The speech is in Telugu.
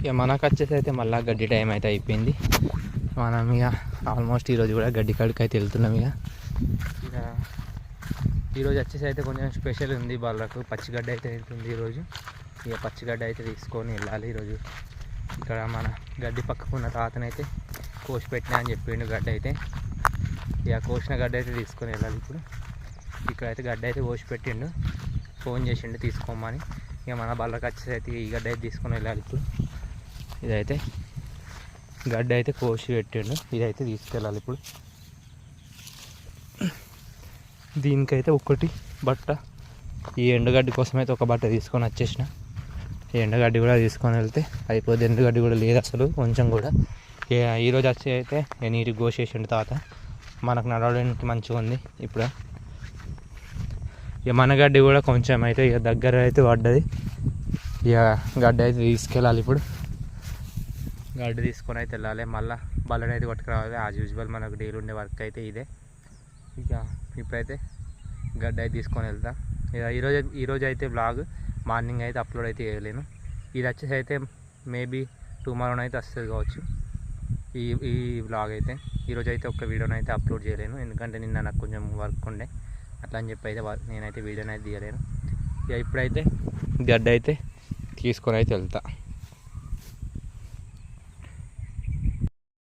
ఇక మనకు వచ్చేసి అయితే మళ్ళీ గడ్డి టైం అయితే అయిపోయింది. మనం ఇక ఆల్మోస్ట్ ఈరోజు కూడా గడ్డి కాడికి అయితే వెళ్తున్నాం ఇక. ఇక ఈరోజు వచ్చేసి అయితే కొంచెం స్పెషల్ ఉంది బాలకు పచ్చిగడ్డ అయితే వెళ్తుంది ఈరోజు ఇక పచ్చిగడ్డ అయితే తీసుకొని వెళ్ళాలి ఈరోజు ఇక్కడ మన గడ్డి పక్కకున్న తాతనైతే కోసి పెట్టినా అని చెప్పిండు గడ్డ అయితే. ఇక కోసిన గడ్డ అయితే తీసుకొని వెళ్ళాలి ఇప్పుడు. ఇక్కడైతే గడ్డ అయితే కోసి పెట్టిండు. ఫోన్ చేసిండు తీసుకోమని. ఇక మన బళ్ళకి వచ్చేసి అయితే ఈ గడ్డ అయితే తీసుకొని వెళ్ళాలి ఇప్పుడు. ఇదైతే గడ్డ అయితే కోసి పెట్టిండు. ఇదైతే తీసుకెళ్ళాలి ఇప్పుడు. దీనికైతే ఒకటి బట్ట. ఈ ఎండుగడ్డి కోసం అయితే ఒక బట్ట తీసుకొని వచ్చేసిన. ఈ కూడా తీసుకొని వెళ్తే అయిపోద్ది. ఎండుగడ్డి కూడా లేదు అసలు కొంచెం కూడా. ఇక ఈరోజు వచ్చి అయితే ఇక నీటికి కోసేసిండు తాత. మనకు నడవడానికి మంచిగా ఉంది ఇప్పుడు. ఇక మన గడ్డి కూడా కొంచెం అయితే ఇక దగ్గర అయితే పడ్డది. ఇక గడ్డ అయితే తీసుకెళ్ళాలి ఇప్పుడు. గడ్డి తీసుకొని అయితే వెళ్ళాలి. మళ్ళీ బల్లడి అయితే కొట్టుకురావాలి. యాజ్ యూజువల్ మనకు డైలీ ఉండే వర్క్ అయితే ఇదే. ఇక ఇప్పుడైతే గడ్డ అయితే తీసుకొని వెళ్తా. ఇక ఈరోజు ఈరోజు అయితే బ్లాగ్ మార్నింగ్ అయితే అప్లోడ్ అయితే చేయలేను. ఇది వచ్చేసి అయితే మేబీ టుమారోనైతే అయితే వస్తుంది కావచ్చు. ఈ ఈ బ్లాగ్ అయితే. ఈరోజు అయితే ఒక వీడియోని అయితే అప్లోడ్ చేయలేను. ఎందుకంటే నిన్న నాకు కొంచెం వర్క్ ఉండే. అట్లా అని చెప్పి అయితే నేనైతే వీడియోని అయితే తీయలేను. ఇక ఇప్పుడైతే గడ్డ అయితే తీసుకొని అయితే వెళ్తా.